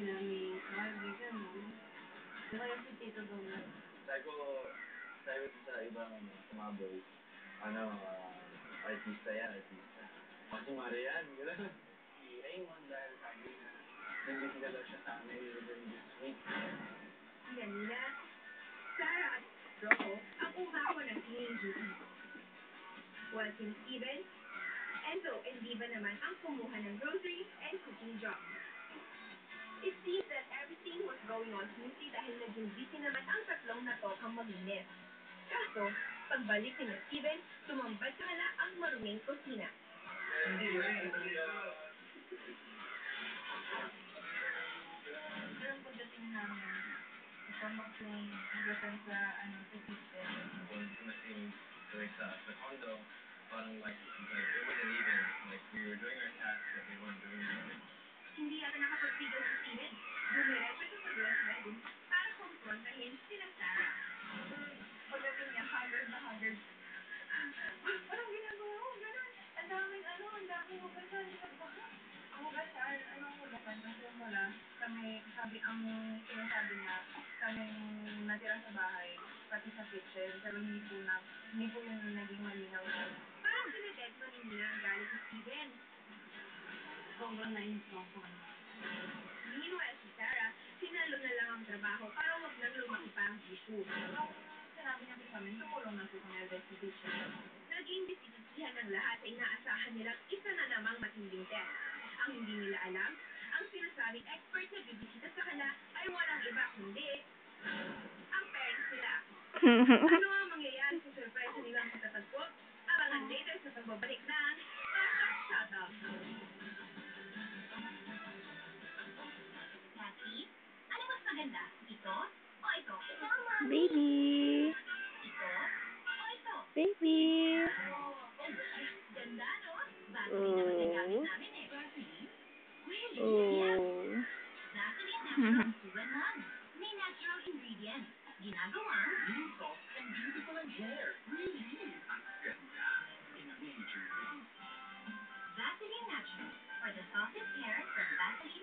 may Barbie, gano'n. Kaya si Tito Donald. Sabi ko, sabi ko sa ibang mga boys, ano, artista yan, artista. O si Marian, gano'n. Si Raymond dahil sabi niya, nandito daw siya sa amin within this week. Ganina, Sarah at Rocco ng duty. While Steven, Enzo and Diva naman ang kumuha ng grocery going on smoothly dahil naging busy naman ang tatlong natokang maglinis. Kaso, pagbalik ni Steven, tumambad sa hala ang maruming kusina. Pero pagdating namin, kasama ko yung nagdasan sa, ano, sa kitchen. Kung dumating kami sa, sa condo, parang like, like, it wasn't even, like, we were doing our tasks, sabi, ang sinasabi niya, kami natira sa bahay, pati sa kitchen. Pero hindi po na, hindi po yung naging malinaw. Parang Desmond hindi na ang galit si Steven. Sobrang nainis ko ako. Meanwhile, si Sarah, sinalo na lang ang trabaho para wag nang lumaki pa ang issue. Nung sinabi niya po sa amin, tumulong na po sa kitchen. Naging bisisisihan ng lahat ay inaasahan nilang isa na namang matinding test. Ang hindi nila alam, sinasabing expert na bibisita sa kanila ay walang iba kundi ang parents nila. Ano ang mangyayari sa surprise nilang pagtatagpo? Abangan later sa pagbabalik ng Tasha Shata. Kathy, ano mas maganda? Ito o ito? Baby. Ito o ito? Baby. Ganda, no? Vaseline naman ang gamit namin eh. Really? Oh. Natural ingredients. Beautiful and beautiful and rare. Really. Vaseline Natural. For the softest carrots and Vaseline